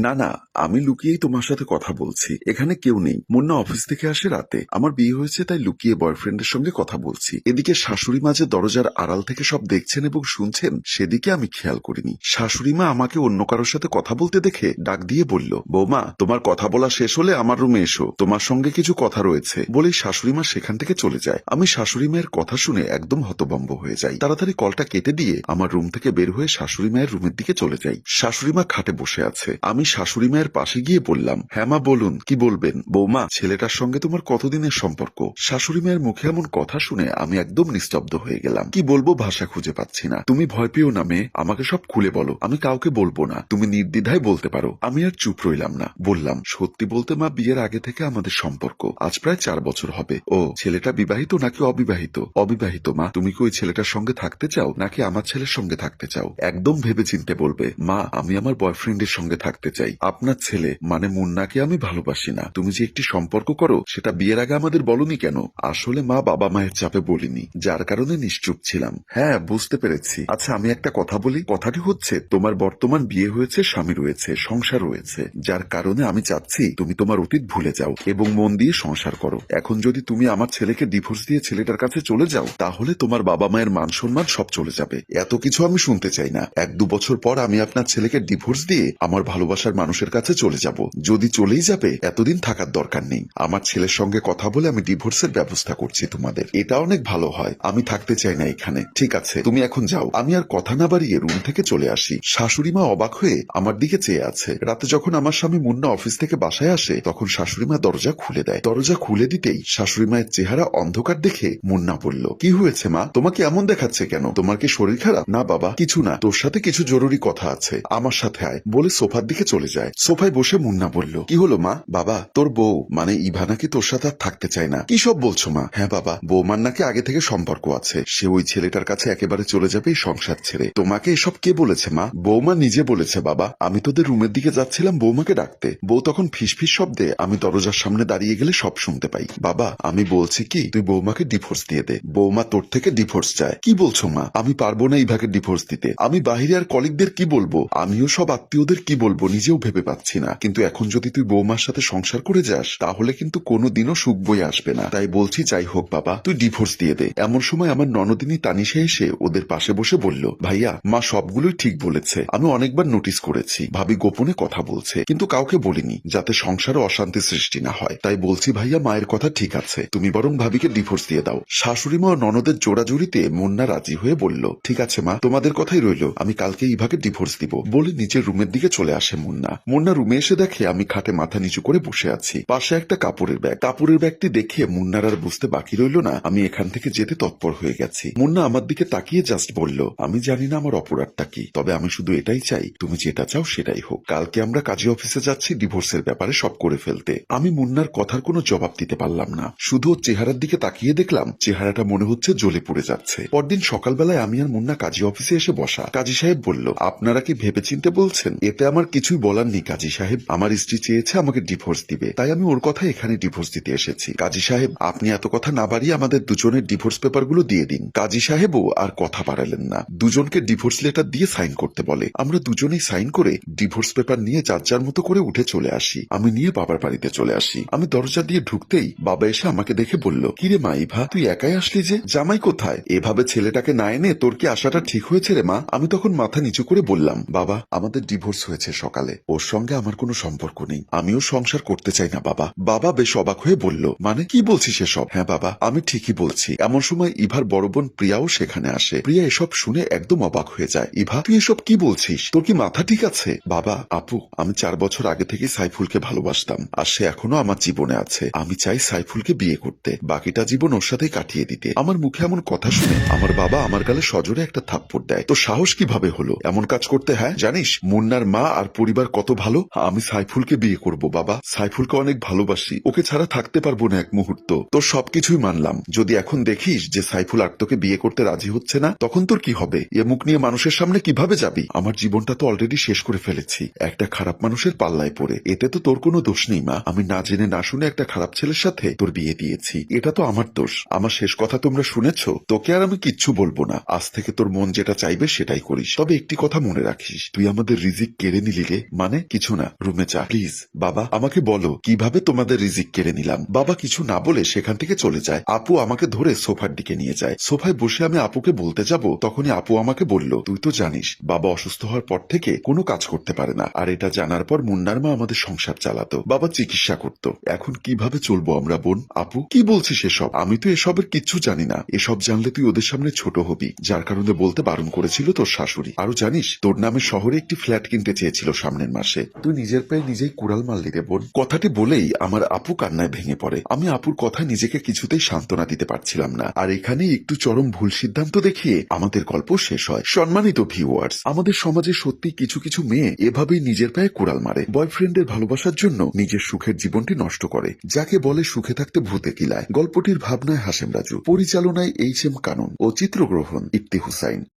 না না, আমি লুকিয়েই তোমার সাথে কথা বলছি। এখানে কেউ নেই। মুন্না অফিস থেকে আসে রাতে। আমার বিয়ে হয়েছে, তাই লুকিয়ে বয়ফ্রেন্ডের সঙ্গে কথা বলছি। এদিকে শাশুড়ি মা যে দরজার আড়াল থেকে সব দেখছেন এবং শুনছেন, সেদিকে আমি খেয়াল করিনি। শাশুড়ি মা আমাকে অন্য কারোর সাথে কথা বলতে দেখে ডাক দিয়ে বলল, বৌমা, তোমার কথা বলা শেষ হলে আমার রুমে এসো। তোমার সঙ্গে কিছু কথা রয়েছে। বলেই শাশুড়ি মা সেখান থেকে চলে যায়। আমি শাশুড়ি মায়ের কথা শুনে একদম হতবম্ব হয়ে যাই। তাড়াতাড়ি কলটা কেটে দিয়ে আমার রুম থেকে বের হয়ে শাশুড়ি মায়ের রুমের দিকে চলে যাই। শাশুড়ি মা খাটে বসে আছে। আমি শাশুড়ি মায়ের পাশে গিয়ে বললাম হ্যাঁ মা, বলুন, কি বলবেন? বৌমা, ছেলেটার সঙ্গে তোমার কতদিনের সম্পর্ক? শাশুড়ি মায়ের মুখে এমন কথা শুনে আমি একদম নিস্তব্ধ হয়ে গেলাম। কি বলব ভাষা খুঁজে পাচ্ছি না। তুমি ভয় পেও না মেয়ে, আমাকে সব খুলে বলো। আমি কাউকে বলব না। তুমি নির্দ্বিধায় বলতে পারো। আমি আর চুপ রইলাম না। বললাম, সত্যি বলতে মা, বিয়ের আগে থেকে আমাদের সম্পর্ক। আজ প্রায় চার বছর হবে। ও, ছেলেটা বিবাহিত নাকি অবিবাহিত? অবিবাহিত মা, তুমি কি ওই ছেলেটার সঙ্গে থাকতে চাও, নাকি আমার ছেলের সঙ্গে থাকতে চাও? একদম ভেবে চিনতে বলবে। মা, আমি আমার বয়ফ্রেন্ডের সঙ্গে থাকতে চাই আপনার ছেলে মানে মুন্নাকে আমি ভালোবাসি না। তুমি যে একটি সম্পর্ক করো, সেটা বিয়ের আগে আমাদের বলনি কেন? আসলে মা বাবা মায়ের চাপে বলিনি, যার কারণে নিশ্চুপ ছিলাম। হ্যাঁ বুঝতে পেরেছি। আচ্ছা আমি একটা কথা বলি। কথাটি হচ্ছে, তোমার বর্তমান বিয়ে হয়েছে, স্বামী রয়েছে, সংসার রয়েছে। যার কারণে আমি চাচ্ছি, তুমি তোমার অতীত ভুলে যাও এবং মন দিয়ে সংসার করো। এখন যদি তুমি আমার ছেলেকে ডিভোর্স দিয়ে ছেলেটার কাছে চলে যাও, তাহলে তোমার বাবা মায়ের মান সম্মান সব চলে যাবে। এত কিছু আমি শুনতে চাই না। এক দু বছর পর আমি আপনার ছেলেকে ডিভোর্স দিয়ে আমার ভালোবাসার মানুষের কাছে চলে যাব। যদি চলেই যাবে, এতদিন থাকার দরকার নেই। আমার ছেলের সঙ্গে কথা বলে আমি ডিভোর্সের ব্যবস্থা করছি তোমাদের। এটা অনেক ভালো হয়। আমি থাকতে চাই না এখানে। ঠিক আছে, তুমি এখন যাও। আমি আর কথা না বাড়িয়ে রুম থেকে চলে আসি। শাশুড়ি মা অবাক হয়ে আমার দিকে চেয়ে আছে। রাতে যখন আমার স্বামী মুন্না অফিস থেকে বাসায় আসে, তখন শাশুড়ি মা দরজা খুলে দেয়। দরজা খুলে দিতেই শাশুড়ি মায়ের চেহারা অন্ধকার দেখে মুন্না বলল, কি হয়েছে মা? তোমাকে এমন দেখাচ্ছে কেন? তোমার কি শরীর খারাপ? না বাবা, কিছু না। তোর সাথে কিছু জরুরি কথা আছে। আমার সাথে আয়। বলে সোফার দিকে চলে যায়। সোফায় বসে মুন্না বলল, কি হলো মা? বাবা, তোর বউ মানে ইভা নাকি তোর সাথে আর থাকতে চায় না? কি সব বলছো মা? হ্যাঁ বাবা, বৌমার নাকি আগে থেকে সম্পর্ক আছে। সে ওই ছেলেটার কাছে একেবারে চলে যাবে সংসার ছেড়ে। তোমাকে এসব কে বলেছে মা? বৌমা নিজে বলেছে বাবা, আমি তোদের রুমের দিকে যাচ্ছিলাম বৌমাকে ডাকতে। বউ তখন ফিসফিস শব্দে আমি দরজার সামনে দাঁড়িয়ে গেলে সব শুনতে পাই। বাবা, আমি বলছি কি, তুই বৌমাকে ডিভোর্স দিয়ে দে। বৌমা তোর থেকে ডিভোর্স চায়। কি বলছো মা? আমি পারব না ইভাকে ডিভোর্স দিতে। আমি বাহিরে আর কলিগদের কি বলব? আমিও সব আত্মীয়দের কি বলব? নিজেও ভেবে পাচ্ছি না। কিন্তু এখন যদি তুই বৌমার সাথে সংসার করে যাস, তাহলে কিন্তু কোনোদিনও সুখ বই আসবে না। তাই বলছি, যাই হোক বাবা, তুই ডিভোর্স দিয়ে দে। এমন সময় আমার ননদিনী তানিশে এসে ওদের পাশে বসে বলল, ভাইয়া, মা সবগুলোই ঠিক বলেছে। আমি অনেকবার নোটিস করেছি। ভাবি গোপনে কথা বলছে, কিন্তু কাউকে বলিনি, যাতে সংসারে অশান্তি সৃষ্টি না হয়। তাই বলছি, ভাইয়া, মায়ের কথা ঠিক আছে। তুমি বরং ভাবিকে ডিভোর্স দিয়ে দাও। শাশুড়ি মা ননদের জোড়াজুড়িতে মুন্না রাজি হয়ে বলল, ঠিক আছে মা, তোমাদের কথাই রইল। আমি কালকে ইভাকে ডিভোর্স দিব। বলে নিজের রুমের দিকে চলে আসে মুন্না। মুন্না। রুমে এসে দেখে আমি খাটে মাথা নিচু করে বসে আছি। পাশে একটা কাপড়ের ব্যাগ। কাপড়ের ব্যাগটি দেখে মুন্নার আর বুঝতে বাকি রইল না। আমি এখান থেকে যেতে তৎপর হয়ে গেছি। মুন্না আমার দিকে তাকিয়ে জাস্ট বলল, আমি জানি না আমার অপরাধটা কি, তবে আমি শুধু এটাই চাই, তুমি যেটা চাও সেটাই হোক। কালকে আমরা কাজী অফিসে যাচ্ছি ডিভোর্সের ব্যাপারে সব করে ফেলতে। আমি মুন্নার কথার কোনো জবাব দিতে পারলাম না। শুধু চেহারার দিকে তাকিয়ে দেখলাম, চেহারাটা মনে হচ্ছে জ্বলে পড়ে যাচ্ছে। পরদিন সকালবেলায় আমি আর মুন্না কাজী অফিসে এসে বসা। কাজী সাহেব বলল, আপনারা কি ভেবে চিনতে বলছেন? এতে আমার কিছুই বলার নেই, কাজী সাহেব। আমার স্ত্রী চেয়েছে আমাকে ডিভোর্স দিবে। তাই আমি ওর কথা এখানে ডিভোর্স দিতে এসেছি। কাজী সাহেব, আপনি এত কথা না বাড়িয়ে আমাদের দুজনের ডিভোর্স পেপারগুলো দিয়ে দিন। কাজী সাহেবও আর কথা বাড়ালেন না। দুজনকে ডিভোর্স লেটার দিয়ে সাইন করতে বলে। আমরা দুজনেই সাইন করে ডিভোর্স পেপার নিয়ে যার যার মতো করে উঠে চলে আসি। আমি নিয়ে বাবার বাড়িতে চলে আসি। আমি দরজা দিয়ে ঢুকতেই বাবা এসে আমাকে দেখে বলল, কিরে মা ইভা তুই একাই আসলি যে? জামাই কোথায়? এভাবে ছেলেটাকে না এনে তোর কি আসাটা ঠিক হয়েছে রে মা? আমি তখন মাথা নিচু করে বললাম, বাবা, আমাদের ডিভোর্স হয়েছে সকালে। ওর সঙ্গে আমার কোনো সম্পর্ক নেই। আমিও সংসার করতে চাই না, বাবা। বাবা বেশ অবাক হয়ে বলল মানে কি বলছিস এসব? হ্যাঁ বাবা, আমি ঠিকই বলছি। এমন সময় ইভার বড় বোন প্রিয়াও সেখানে আসে। প্রিয়া এসব শুনে একদম অবাক হয়ে যায়। ইভা, তুই এসব কি বলছিস? তোর কি মাথা ঠিক আছে? বাবা, আপু, আমি চার বছর আগে থেকে সাইফুলকে ভালোবাসতাম, আর সে এখনও আমার জীবনে আছে। আমি চাই সাইফুলকে বিয়ে করতে। বাকিটা জীবন ওর সাথে কাটিয়ে দিতে। আমার মুখে এমন কথা শুনে আমার বাবা আমার গালে সজোরে একটা থাপ্পড় দেয়। তো সাহস কীভাবে হলো? এমন কাজ করতে হ্যাঁ? জানিস, মুন্নার মা আর পরিবার কত ভালো? আমি সাইফুলকে বিয়ে করব, বাবা। সাইফুলকে অনেক ভালোবাসি। ওকে ছাড়া থাকতে পারব না এক মুহূর্ত। তোর সবকিছুই মানলাম। যদি এখন দেখিস যে সাইফুল আর তোকে বিয়ে করতে রাজি হচ্ছে না, তখন তোর কি হবে? এ মুখ নিয়ে মানুষের সামনে কীভাবে যাবি? আমার জীবনটা তো অলরেডি শেষ করে ফেলেছি। একটা খারাপ মানুষের পাল্লায় পড়ে। এতে তো তোর কোনো দোষ নেই, মা। আমি না জেনে, না শুনে একটা খারাপ ছেলের সাথে তোর বিয়ে দিয়েছি। এটা তো আমার দোষ। আমার শেষ কথা তোমরা শুনেছ? তোকে আর আমি কিচ্ছু বলব না। আজ থেকে তোর মন যেটা চাইবে সেটাই করিস। তবে একটি কথা মনে রাখিস। তুই আমাদের রিজিক কেড়ে নিলি রে। মানে কিছু না। রুমে চা প্লিজ, বাবা, আমাকে বলো, কীভাবে তোমাদের রিজিক কেড়ে নিলাম? বাবা কিছু না বলে সেখান থেকে চলে যায়। আপু আমাকে ধরে সোফার দিকে নিয়ে যায়। সোফায় বসে আমি আপুকে বলতে যাব, তখনই আপু আমাকে বলল, তুই তো জানিস, বাবা অসুস্থ হওয়ার পর থেকে কোনো কাজ করতে পারে না। আর এটা জানার পর মুন্নার মা আমাদের সংসার চালাতো। বাবা চিকিৎসা করত। এখন কীভাবে চলবো আমরা, বোন? আপু, কি বলছিস এসব? আমি তো এসবের কিচ্ছু জানি না। এসব জানলে তুই ওদের সামনে ছোট হবি। যার কারণে বলতে বারণ করেছিল তোর শাশুড়ি। আরও জানিস, তোর নামে শহরে একটি ফ্ল্যাট কিনতে চেয়েছিল সামনের মাসে। তুই নিজের পায়ে নিজেই কুড়াল মারলি রে বোন। কথাটি বলেই আমার আপু কান্নায় ভেঙে পড়ে। আমি আপুর কথা নিজেকে কিছুতেই সান্ত্বনা দিতে পারছিলাম না। আর এখানে একটু চরম ভুল সিদ্ধান্ত দেখিয়ে আমাদের গল্প শেষ হয়। সম্মানিত ভিউয়ার্স আমাদের সমাজে সত্যি কিছু কিছু মেয়ে এভাবেই নিজের পায়ে কুড়াল মারে। বয়ফ্রেন্ডের ভালোবাসার জন্য নিজের সুখের জীবনটি নষ্ট করে। যাকে বলে সুখে থাকতে ভূতে কিলায়। গল্পটির ভাবনায় হাসেম রাজু। পরিচালনায় এইচ এম কানন ও চিত্রগ্রহণ ইফতি হুসাইন।